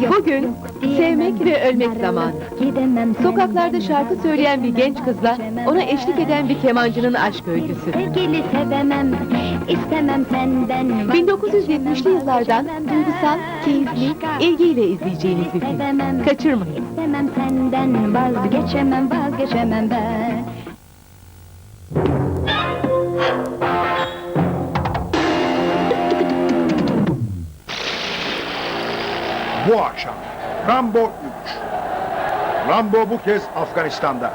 Bugün sevmek ve ölmek zamanı. Sokaklarda şarkı söyleyen bir genç kızla ona eşlik eden bir kemancının aşk öyküsü. Sevgili sevemem, istemem senden 1970'li yıllardan duygusal, keyifli, ilgiyle izleyeceğiniz bir film. Kaçırmayın. istemem senden Vazgeçemem, vazgeçemem ben Bu akşam Rambo 3. Rambo bu kez Afganistan'da.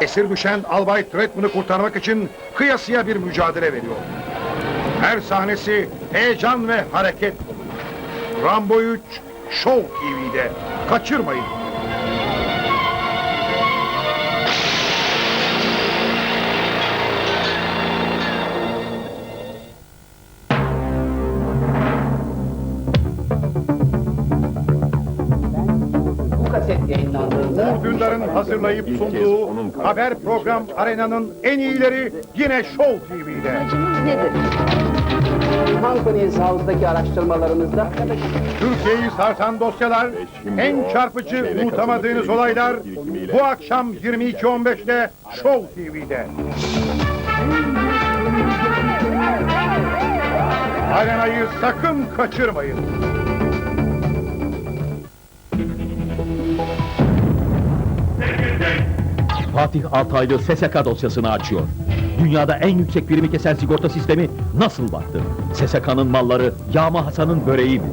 Esir düşen Albay Tretman'ı kurtarmak için kıyasıya bir mücadele veriyor. Her sahnesi heyecan ve hareket. Rambo 3 Show TV'de. Kaçırmayın. Yayınlandığında Uğur Dündar'ın hazırlayıp sunduğu haber program Arena'nın en iyileri yine Show TV'de. nedir? Companies House'daki araştırmalarımızda Türkiye'yi sarsan dosyalar, en çarpıcı unutamadığınız olaylar bu akşam 22.15'te Show TV'de. Arenayı sakın kaçırmayın. Fatih Altaylı SSK dosyasını açıyor. Dünyada en yüksek primi kesen sigorta sistemi nasıl battı? SSK'nın malları Yağma Hasan'ın böreği mi?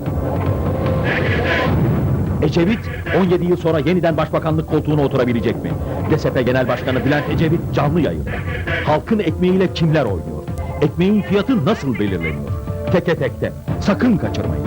Ecevit 17 yıl sonra yeniden başbakanlık koltuğuna oturabilecek mi? DSP Genel Başkanı Bülent Ecevit canlı yayında. Halkın ekmeğiyle kimler oynuyor? Ekmeğin fiyatı nasıl belirleniyor? Teke tekte. Sakın kaçırmayın.